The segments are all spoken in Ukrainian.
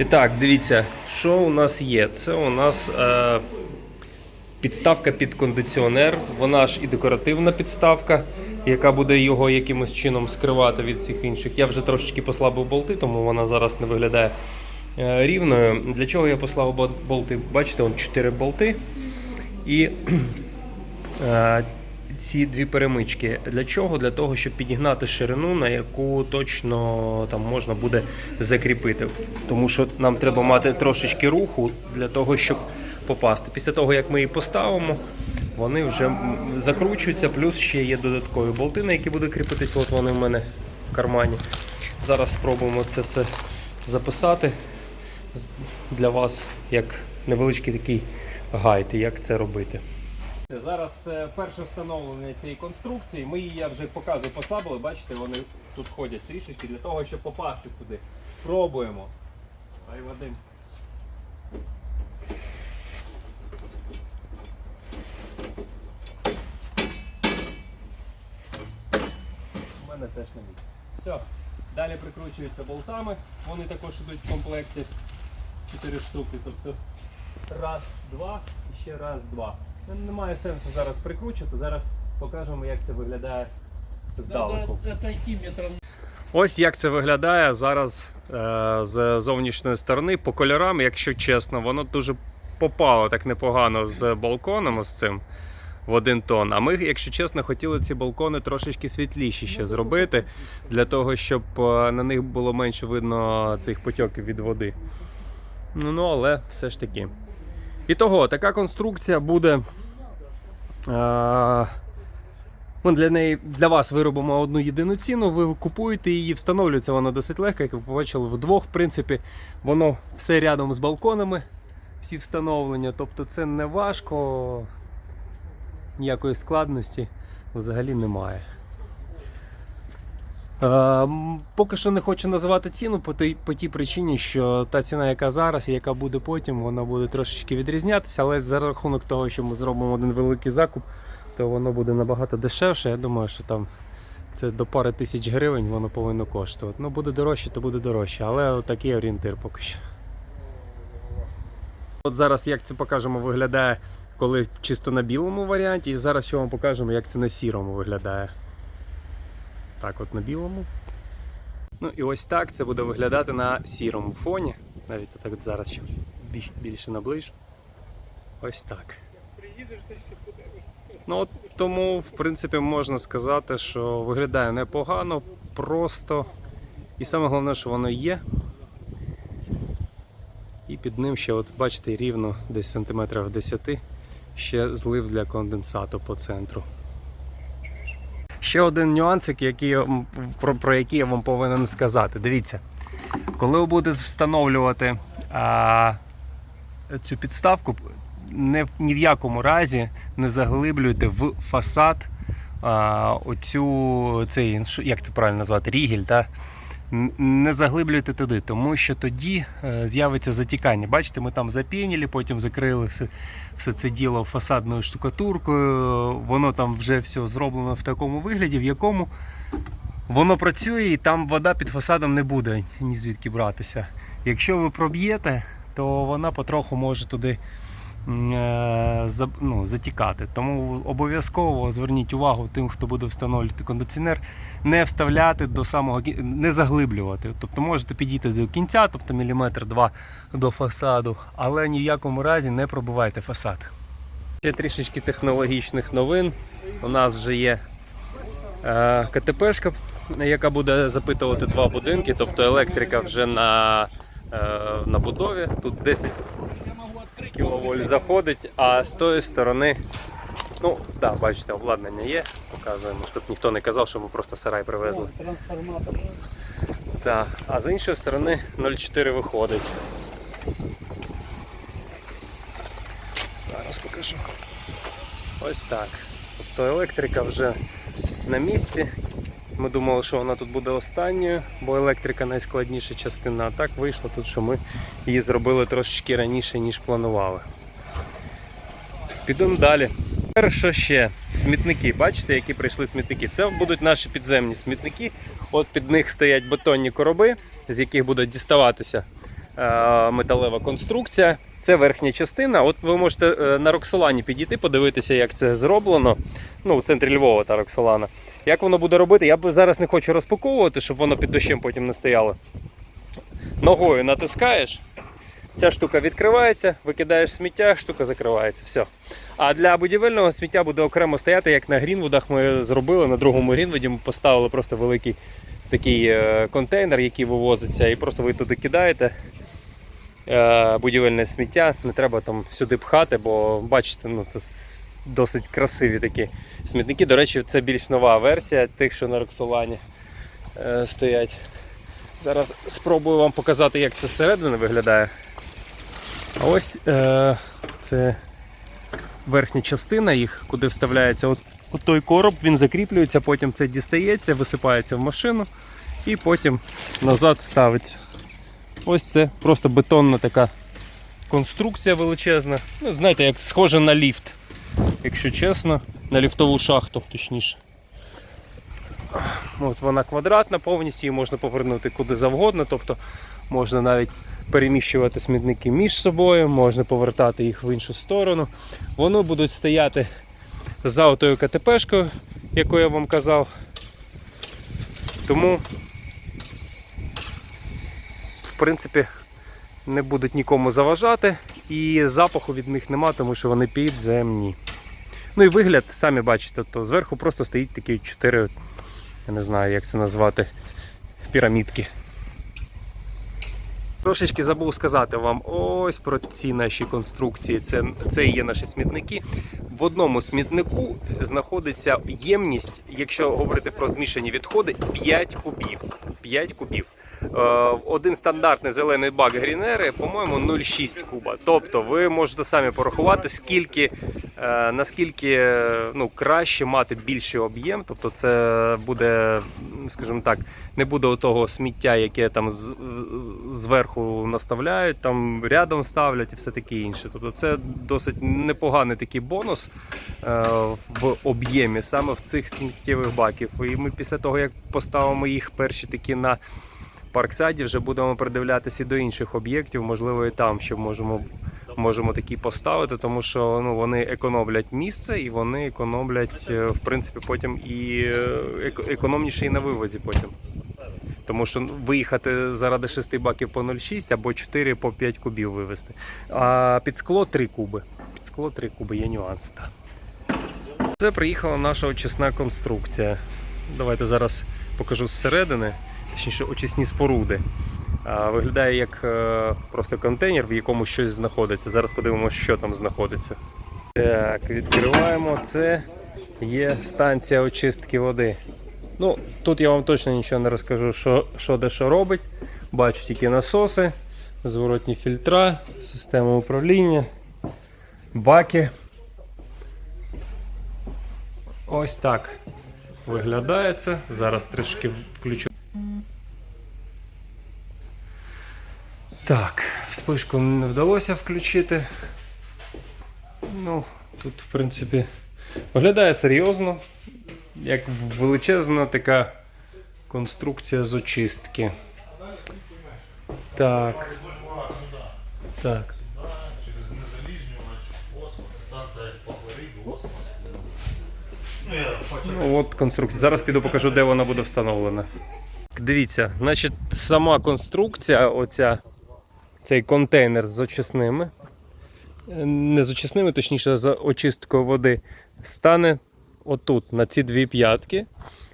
І так, дивіться, що у нас є? Це у нас е, підставка під кондиціонер. Вона ж і декоративна підставка, яка буде його якимось чином скривати від всіх інших. Я вже трошечки послабив болти, тому вона зараз не виглядає е, рівною. Для чого я послабив бол- болти? Бачите, он 4 болти. І е, ці дві перемички. Для чого? Для того, щоб підігнати ширину, на яку точно там можна буде закріпити. Тому що нам треба мати трошечки руху для того, щоб попасти. Після того, як ми її поставимо, вони вже закручуються, плюс ще є додаткові болти, на які буде кріпитись. От вони в мене в кармані. Зараз спробуємо це все записати для вас як невеличкий такий гайд, як це робити. Зараз е, перше встановлення цієї конструкції. Ми її я вже показую, послабили. Бачите, вони тут ходять трішечки для того, щоб попасти сюди. Пробуємо. Ай, Вадим. У мене теж на місці. Все. Далі прикручуються болтами. Вони також йдуть в комплекті 4 штуки. Тобто раз, два і ще раз, два. Немає сенсу зараз прикручувати. Зараз покажемо, як це виглядає здалеку. Ось як це виглядає зараз е, з зовнішньої сторони. По кольорам, якщо чесно, воно дуже попало так непогано з балконом з цим в один тон. А ми, якщо чесно, хотіли ці балкони трошечки світліші ще зробити, для того, щоб е, на них було менше видно цих потьоків від води. Ну, ну але все ж таки. І того, така конструкція буде. Е, ми для неї для вас виробимо одну єдину ціну. Ви купуєте її, встановлюється вона досить легко, як ви побачили, вдвох. В принципі, воно все рядом з балконами, всі встановлення. Тобто це не важко, ніякої складності взагалі немає. Е, Поки що не хочу називати ціну по тій, по тій причині, що та ціна, яка зараз і яка буде потім, вона буде трошечки відрізнятися, але за рахунок того, що ми зробимо один великий закуп, то воно буде набагато дешевше. Я думаю, що там це до пари тисяч гривень воно повинно коштувати. Ну буде дорожче, то буде дорожче, але такий орієнтир поки що. От зараз як це покажемо, виглядає, коли чисто на білому варіанті, і зараз ще вам покажемо, як це на сірому виглядає. Так, от на білому. Ну і ось так це буде виглядати на сірому фоні. Навіть так от зараз ще більш- більше наближу. Ось так. Ну от тому, в принципі, можна сказати, що виглядає непогано, просто. І саме головне, що воно є. І під ним ще, от бачите, рівно десь сантиметрів 10 ще злив для конденсату по центру. Ще один нюансик, який, про, про який я вам повинен сказати. Дивіться, коли ви будете встановлювати а, цю підставку, не, ні в якому разі не заглиблюйте в фасад а, оцю, цей, як це правильно назвати, рігель, та? Не заглиблюйте туди, тому що тоді е, з'явиться затікання. Бачите, ми там запініли, потім закрили все, все це діло фасадною штукатуркою. Воно там вже все зроблено в такому вигляді, в якому воно працює і там вода під фасадом не буде ні звідки братися. Якщо ви проб'єте, то вона потроху може туди ну, затікати. Тому обов'язково зверніть увагу тим, хто буде встановлювати кондиціонер, не вставляти до самого не заглиблювати. Тобто можете підійти до кінця, тобто міліметр два до фасаду, але ні в якому разі не пробивайте фасад. Ще трішечки технологічних новин. У нас вже є е, КТПшка, яка буде запитувати два будинки, тобто електрика вже на, е, на будові. Тут 10 кіловольт заходить, а з тої сторони, ну так, да, бачите, обладнання є, показуємо, щоб ніхто не казав, що ми просто сарай привезли. Трансформатор. Так, а з іншої сторони 0,4 виходить. Зараз покажу. Ось так. Тобто електрика вже на місці. Ми думали, що вона тут буде останньою, бо електрика найскладніша частина. А так вийшло тут, що ми її зробили трошечки раніше, ніж планували. Підемо далі. Що ще? Смітники. Бачите, які прийшли смітники? Це будуть наші підземні смітники. От під них стоять бетонні короби, з яких будуть діставатися е, металева конструкція. Це верхня частина. От ви можете е, на Роксолані підійти, подивитися, як це зроблено. Ну, у центрі Львова та Роксолана. Як воно буде робити, я зараз не хочу розпаковувати, щоб воно під дощем потім не стояло. Ногою натискаєш, ця штука відкривається, викидаєш сміття, штука закривається. Все. А для будівельного сміття буде окремо стояти, як на Грінвудах ми зробили. На другому Грінвуді ми поставили просто великий такий е, контейнер, який вивозиться, і просто ви туди кидаєте е, будівельне сміття. Не треба там сюди пхати, бо бачите, ну це досить красиві такі смітники. До речі, це більш нова версія тих, що на Роксолані е, стоять. Зараз спробую вам показати, як це зсередини виглядає. А ось е, це верхня частина їх, куди вставляється от, от той короб, він закріплюється, потім це дістається, висипається в машину і потім назад ставиться. Ось це просто бетонна така конструкція величезна. Ну, знаєте, як схоже на ліфт, якщо чесно, на ліфтову шахту, точніше. От вона квадратна повністю, її можна повернути куди завгодно, тобто можна навіть переміщувати смітники між собою, можна повертати їх в іншу сторону. Вони будуть стояти за отою КТПшкою, яку я вам казав. Тому, в принципі, не будуть нікому заважати і запаху від них нема, тому що вони підземні. Ну і вигляд, самі бачите, то зверху просто стоїть такі чотири, я не знаю, як це назвати, пірамідки. Трошечки забув сказати вам ось про ці наші конструкції. Це, це і є наші смітники. В одному смітнику знаходиться ємність, якщо говорити про змішані відходи, 5 кубів. 5 кубів. Е, Один стандартний зелений бак Грінери, по-моєму, 0,6 куба. Тобто ви можете самі порахувати, скільки, е, наскільки ну, краще мати більший об'єм. Тобто це буде, скажімо так, не буде того сміття, яке там зверху наставляють, там рядом ставлять і все таке інше. Тобто це досить непоганий такий бонус е, в об'ємі саме в цих сміттєвих баків. І ми після того, як поставимо їх перші такі на парксайді, вже будемо придивлятися і до інших об'єктів, можливо, і там ще можемо. Можемо такі поставити, тому що ну, вони економлять місце і вони економлять, е, в принципі, потім і е, економніше і на вивозі потім. Тому що ну, виїхати заради 6 баків по 0,6 або 4 по 5 кубів вивезти. А під скло 3 куби. Під скло 3 куби є нюанс. Так. Це приїхала наша очисна конструкція. Давайте зараз покажу зсередини, точніше очисні споруди. Виглядає як е, просто контейнер, в якому щось знаходиться. Зараз подивимося, що там знаходиться. Так, відкриваємо. Це є станція очистки води. Ну, тут я вам точно нічого не розкажу, що, що де що робить. Бачу тільки насоси, зворотні фільтра, система управління, баки. Ось так виглядає це. Зараз трішки включу. Так, вспишку не вдалося включити. Ну, тут, в принципі, виглядає серйозно як величезна така конструкція з очистки. Так. Так. Через незаліжнювач, космос, станція. Ну, я. Ну, от конструкція. Зараз піду покажу, де вона буде встановлена. Дивіться, значить, сама конструкція, оця, цей контейнер з очисними, е, не з очисними, точніше, з очисткою води, стане отут, на ці дві п'ятки.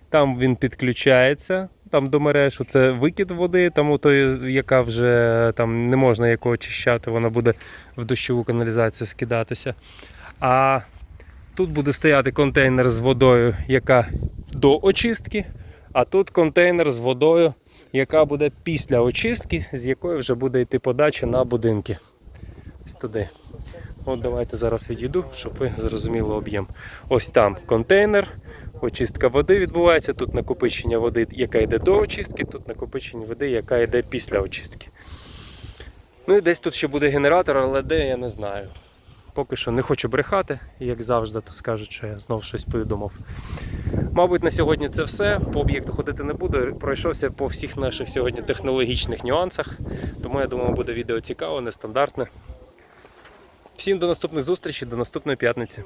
Там він підключається там до мереж. Це викид води, там ото, яка вже там не можна яку очищати, вона буде в дощову каналізацію скидатися. А Тут буде стояти контейнер з водою, яка до очистки, а тут контейнер з водою, яка буде після очистки, з якої вже буде йти подача на будинки. Ось туди. От давайте зараз відійду, щоб ви зрозуміли об'єм. Ось там контейнер, очистка води відбувається, тут накопичення води, яка йде до очистки, тут накопичення води, яка йде після очистки. Ну і десь тут ще буде генератор, але де я не знаю. Поки що не хочу брехати, як завжди, то скажуть, що я знов щось повідомив. Мабуть, на сьогодні це все. По об'єкту ходити не буду. Пройшовся по всіх наших сьогодні технологічних нюансах. Тому я думаю, буде відео цікаве, нестандартне. Всім до наступних зустрічей, до наступної п'ятниці.